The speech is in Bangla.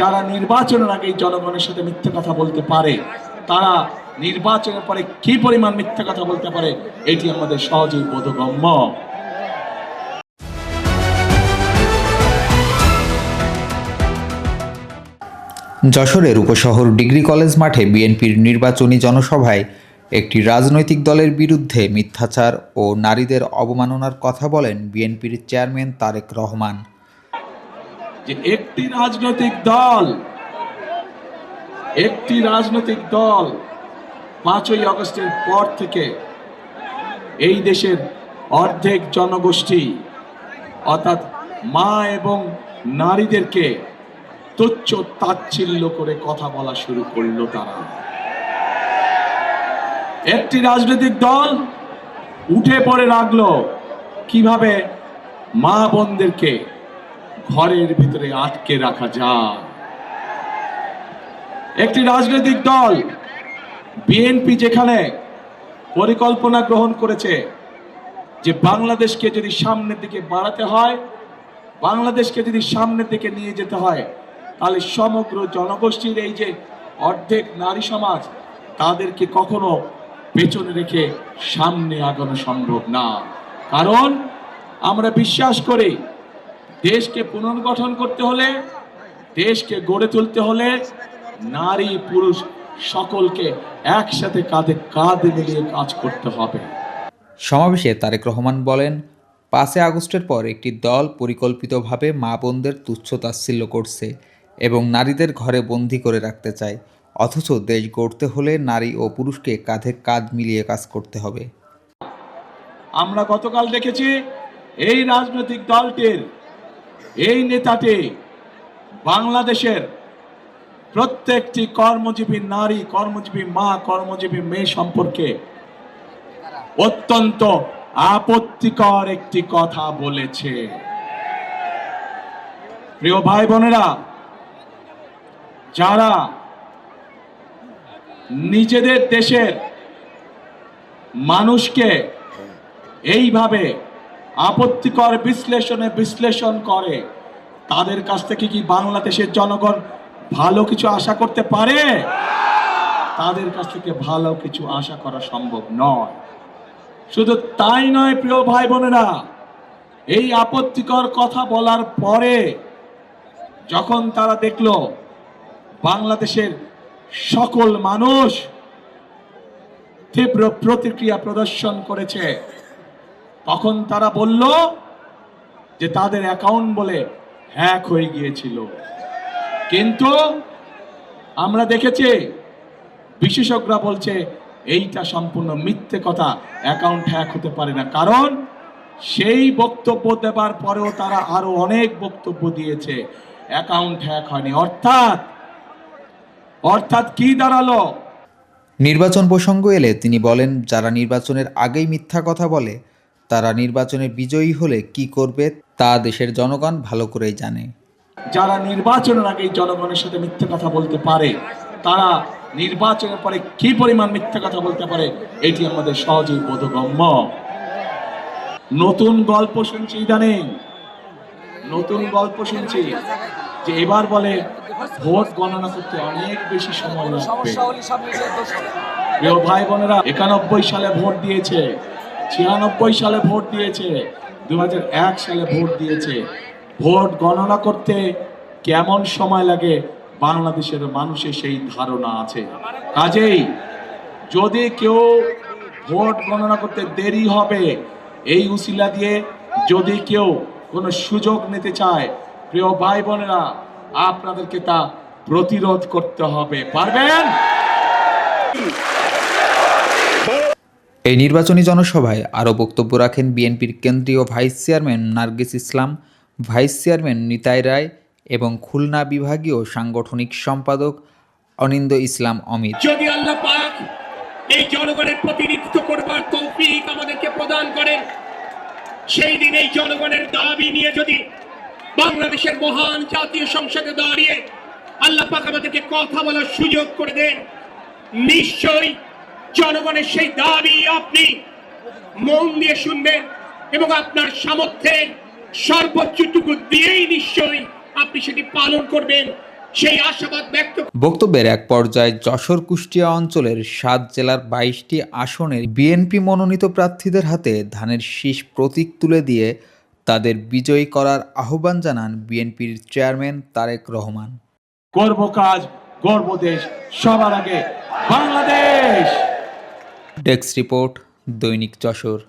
যারা নির্বাচনের আগে জনগণের সাথে মিথ্যে কথা বলতে পারে, তারা নির্বাচনের পরে কি পরিমাণ মিথ্যে কথা বলতে পারে, এটি আমাদের সহজেই বোধগম্য। যশোরের উপশহর ডিগ্রি কলেজ মাঠে বিএনপির নির্বাচনী জনসভায় একটি রাজনৈতিক দলের বিরুদ্ধে মিথ্যাচার ও নারীদের অবমাননার কথা বলেন বিএনপির চেয়ারম্যান তারেক রহমান। যে একটি রাজনৈতিক দল, একটি রাজনৈতিক দল পাঁচই আগস্টের পর থেকে এই দেশের অর্ধেক জনগোষ্ঠী, অর্থাৎ মা এবং নারীদেরকে তুচ্ছ তাচ্ছিল্য করে কথা বলা শুরু করল তারা। একটি রাজনৈতিক দল উঠে পড়ে রাখল কীভাবে মা বোনদেরকে ঘরের ভিতরে আটকে রাখা যায়। একটি রাজনৈতিক দল বিএনপি যেখানে পরিকল্পনা গ্রহণ করেছে যে বাংলাদেশকে যদি সামনের দিকে বাড়াতে হয়, বাংলাদেশকে যদি সামনের দিকে নিয়ে যেতে হয়, তাহলে সমগ্র জনগোষ্ঠীর এই যে অর্ধেক নারী সমাজ, তাদেরকে কখনো পেছনে রেখে সামনে আগানো সম্ভব না। কারণ আমরা বিশ্বাস করি দেশকে পুনর্গঠন করতে হলে দেশকে গড়ে তুলতে হলে নারী পুরুষ সকলকে একসাথে কাঁধে কাঁধ মিলিয়ে কাজ করতে হবে। সমাবেশে তারেক রহমান বলেন পাঁচই আগস্টের পর একটি দল পরিকল্পিতভাবে মা বোনদের তুচ্ছ তাচ্ছিল্য করছে এবং নারীদের ঘরে বন্দি করে রাখতে চায় অথচ দেশ গড়তে হলে নারী ও পুরুষকে কাঁধে কাঁধ মিলিয়ে কাজ করতে হবে। আমরা গতকাল দেখেছি এই রাজনৈতিক দলটির এই নেতাটি বাংলাদেশের প্রত্যেকটি কর্মজীবী নারী, কর্মজীবী মা, কর্মজীবী মেয়ে সম্পর্কে অত্যন্ত আপত্তিকর একটি কথা বলেছে। প্রিয় ভাই বোনেরা যারা নিজেদের দেশের মানুষকে এইভাবে আপত্তিকর বিশ্লেষণে বিশ্লেষণ করে। তাদের কাছ থেকে কি বাংলাদেশের জনগণ ভালো কিছু আশা করতে পারে? তাদের কাছ থেকে ভালো কিছু আশা করা সম্ভব নয়। শুধু তাই নয়, প্রিয় ভাই বোনেরা, এই আপত্তিকর কথা বলার পরে যখন তারা দেখল বাংলাদেশের সকল মানুষ তীব্র প্রতিক্রিয়া প্রদর্শন করেছে তখন তারা বলল যে তাদের অ্যাকাউন্ট বলে হ্যাক হয়ে গিয়েছিল। কিন্তু আমরা দেখেছি, বিশেষজ্ঞরা বলছে এইটা সম্পূর্ণ মিথ্যে কথা অ্যাকাউন্ট হ্যাক হতে পারে না। কারণ সেই বক্তব্য দেবার পরেও তারা আরও অনেক বক্তব্য দিয়েছে অ্যাকাউন্ট হ্যাক হয়নি। অর্থাৎ অর্থাৎ কি দাঁড়াল? নির্বাচন প্রসঙ্গ এলে তিনি বলেন, যারা নির্বাচনের আগেই মিথ্যা কথা বলে তারা নির্বাচনে বিজয়ী হলে কি করবে তা দেশের জনগণ ভালো করেই জানে। যারা নির্বাচনের আগে জনগণের সাথে মিথ্যে কথা বলতে পারে, তারা নির্বাচনের পরে কি পরিমাণ মিথ্যে কথা বলতে পারে, এটি আমাদের সহজেই বোধগম্য। নতুন গল্প শুনছি ইদানিং। নতুন গল্প শুনছি যে এবার বলে ভোট গণনা করতে অনেক বেশি সময় লাগবে। ভাই বোনেরা, একানব্বই সালে ভোট দিয়েছে। ছিয়ানব্বই সালে ভোট দিয়েছে দু হাজার এক সালে ভোট দিয়েছে। ভোট গণনা করতে কেমন সময় লাগে বাংলাদেশের মানুষের সেই ধারণা আছে। কাজেই যদি কেউ ভোট গণনা করতে দেরি হবে, এই উসিলা দিয়ে যদি কেউ কোনো সুযোগ নিতে চায়, প্রিয় ভাই বোনেরা আপনাদেরকে তা প্রতিরোধ করতে হবে। পারবেন? এই নির্বাচনী জনসভায় আরও বক্তব্য রাখেন বিএনপির কেন্দ্রীয় vice chairman Nargis Islam, vice chairman Nitai Roy এবং খুলনা বিভাগীয় সাংগঠনিক সম্পাদক অনিন্দ ইসলাম অমিত। যদি আল্লাহ পাক এই জনগণের প্রতিনিধিত্ব করবার তৌফিক আমাদেরকে প্রদান করেন, সেই দিন এই জনগণের দাবি নিয়ে যদি বাংলাদেশের মহান জাতীয় সংসদে দাঁড়িয়ে আল্লাহ পাক আমাদেরকে কথা বলার সুযোগ করে দেন, নিশ্চয়ই জনগণের সেই দাবি আপনি মন দিয়ে শুনবেন এবং আপনার সামর্থ্যের সর্বোচ্চটুকু দিয়েই নিশ্চয়ই আপনি সেটি পালন করবেন। সেই আশাবাদ ব্যক্ত বক্তব্যের এক পর্যায়ে যশোর কুষ্টিয়া অঞ্চলের সাত জেলার বাইশটি আসনের বিএনপি মনোনীত প্রার্থীদের হাতে ধানের শীষ প্রতীক তুলে দিয়ে তাদের বিজয়ী করার আহ্বান জানান বিএনপির চেয়ারম্যান তারেক রহমান। করব কাজ গর্ব দেশ সবার আগে বাংলাদেশ! ডেস্ক রিপোর্ট দৈনিক যশোর।